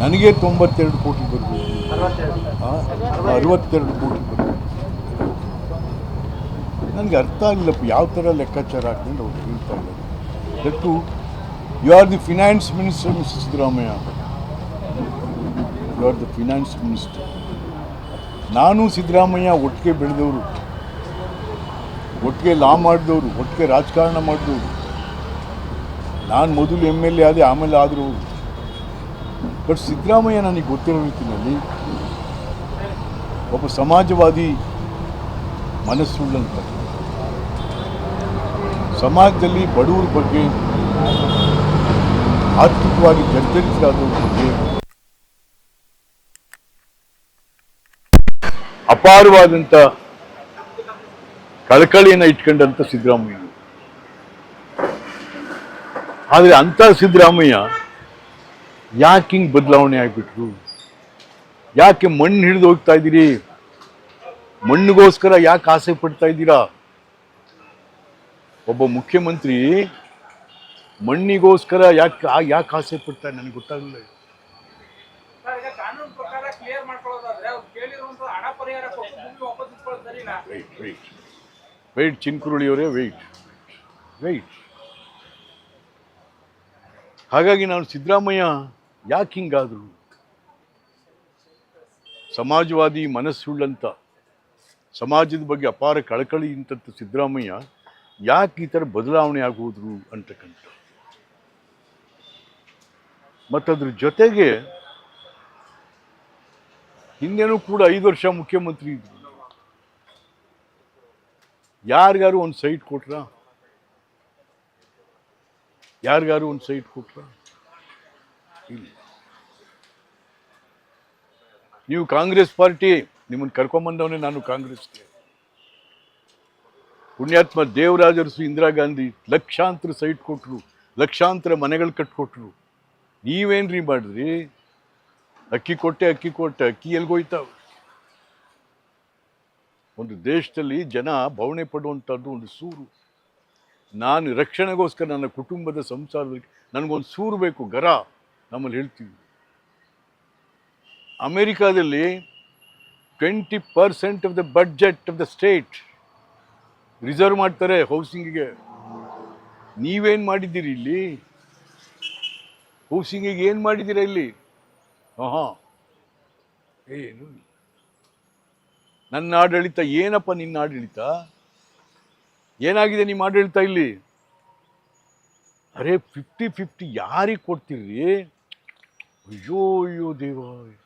ನನಗೆ ತೊಂಬತ್ತೆರಡು ಕೋಟಿ ಬರಬೇಕು ಅರವತ್ತೆರಡು ಕೋಟಿ ಬರಬೇಕು ನನಗೆ ಅರ್ಥ ಆಗಿಲ್ಲಪ್ಪ ಯಾವ ಥರ ಲೆಕ್ಕಾಚಾರ ಹಾಕ್ಕೊಂಡು ಅವ್ರು ಹೇಳ್ತಾ ಇದ್ದಾರೆ. You are the finance minister mister Siddaramaiah you are the finance minister ನಾನು ಸಿದ್ದರಾಮಯ್ಯ ಒಟ್ಟಿಗೆ ಬೆಳೆದವರು, ಒಟ್ಟಿಗೆ ಲಾ ಮಾಡಿದವರು, ಒಟ್ಟಿಗೆ ರಾಜಕಾರಣ ಮಾಡಿದವರು. ನಾನು ಮೊದಲು ಎಂ ಎಲ್ ಎ ಆದೆ, ಆಮೇಲೆ ಆದರು ಬಟ್ ಸಿದ್ದರಾಮಯ್ಯ ನನಗೆ ಗೊತ್ತಿರೋ ರೀತಿಯಲ್ಲಿ ಒಬ್ಬ ಸಮಾಜವಾದಿ ಮನಸ್ಸುಳ್ಳಂತ ಸಮಾಜದಲ್ಲಿ ಬಡವರ ಬಗ್ಗೆ, ಆರ್ಥಿಕವಾಗಿ ಜರ್ಜರಿತರಾದವ್ರ ಬಗ್ಗೆ ಅಪಾರವಾದಂಥ ಕಳಕಳಿಯನ್ನು ಇಟ್ಕೊಂಡಂತ ಸಿದ್ದರಾಮಯ್ಯ. ಆದರೆ ಅಂಥ ಸಿದ್ದರಾಮಯ್ಯ ಯಾಕೆ ಹಿಂಗೆ ಬದಲಾವಣೆ ಆಗಿಬಿಟ್ರು? ಯಾಕೆ ಮಣ್ಣು ಹಿಡಿದು ಹೋಗ್ತಾ ಇದ್ದೀರಿ? ಮಣ್ಣಿಗೋಸ್ಕರ ಯಾಕೆ ಆಸೆ ಪಡ್ತಾ ಇದ್ದೀರಾ? ಒಬ್ಬ ಮುಖ್ಯಮಂತ್ರಿ ಮಣ್ಣಿಗೋಸ್ಕರ ಯಾಕೆ ಯಾಕೆ ಆಸೆ ಪಡ್ತಾರೆ ನನಗೆ ಗೊತ್ತಾಗಲಿಲ್ಲ ವೆಯ್ಟ್ ಚಿನ್ಕುರುಳಿಯವರೇ ವೆಯ್ಟ್ ವೆಯ್ಟ್ ಹಾಗಾಗಿ ನಾನು ಸಿದ್ದರಾಮಯ್ಯ ಯಾಕೆ ಹಿಂಗಾದ್ರು ಸಮಾಜವಾದಿ ಮನಸ್ಸುಳ್ಳಂತ, ಸಮಾಜದ ಬಗ್ಗೆ ಅಪಾರ ಕಳಕಳಿ ಇಂಥದ್ದು ಸಿದ್ದರಾಮಯ್ಯ ಯಾಕೆ ಈ ಥರ ಬದಲಾವಣೆ ಆಗುವುದ್ರು ಅಂತಕ್ಕಂಥ ಮತ್ತದ್ರ ಜೊತೆಗೆ ಹಿಂದೆನೂ ಕೂಡ ಐದು ವರ್ಷ ಮುಖ್ಯಮಂತ್ರಿ ಇದ್ರು. ಯಾರಿಗಾರು ಒಂದು ಸೈಟ್ ಕೊಟ್ರ? ಯಾರಿಗಾರು ಒಂದು ಸೈಟ್ ಕೊಟ್ರ? ಇಲ್ಲ. ನೀವು ಕಾಂಗ್ರೆಸ್ ಪಾರ್ಟಿ, ನಿಮ್ಮನ್ನು ಕರ್ಕೊಂಬಂದವನೇ ನಾನು ಕಾಂಗ್ರೆಸ್ಗೆ ಪುಣ್ಯಾತ್ಮ ದೇವರಾಜರು ಶ್ರೀ ಇಂದಿರಾ ಗಾಂಧಿ, ಲಕ್ಷಾಂತರ ಸೈಟ್ ಕೊಟ್ಟರು ಲಕ್ಷಾಂತರ ಮನೆಗಳು ಕಟ್ಕೊಟ್ರು. ನೀವೇನ್ರಿ ಮಾಡಿದ್ರಿ? ಅಕ್ಕಿ ಕೊಟ್ಟೆ ಅಕ್ಕಿ ಕೊಟ್ಟೆ, ಅಕ್ಕಿ ಎಲ್ಗೋಯ್ತಾವ ಒಂದು ದೇಶದಲ್ಲಿ ಜನ ಭಾವನೆ ಪಡುವಂಥದ್ದು ಒಂದು ಸೂರು. ನಾನು ರಕ್ಷಣೆಗೋಸ್ಕರ ನನ್ನ ಕುಟುಂಬದ ಸಂಸಾರದಲ್ಲಿ ನನಗೊಂದು ಸೂರು ಬೇಕು, ಗರ. ನಮ್ಮಲ್ಲಿ ಹೇಳ್ತೀವಿ. ಅಮೇರಿಕಾದಲ್ಲಿ twenty percent of the budget of the state reserve ಮಾಡ್ತಾರೆ ಹೌಸಿಂಗಿಗೆ ನೀವೇನು ಮಾಡಿದ್ದೀರಿ ಇಲ್ಲಿ? ಹೌಸಿಂಗಿಗೆ ಏನು ಮಾಡಿದ್ದೀರಾ ಇಲ್ಲಿ? ಹಾಂ ಏನು ನನ್ನ ಆಡಳಿತ ಏನಪ್ಪ ನಿನ್ನ ಆಡಳಿತ? ಏನಾಗಿದೆ ನಿಮ್ಮ ಆಡಳಿತ ಇಲ್ಲಿ? ಅರೆ ಫಿಫ್ಟಿ ಫಿಫ್ಟಿ ಯಾರಿಗೆ ಕೊಡ್ತೀರಿ? Joio de hoje.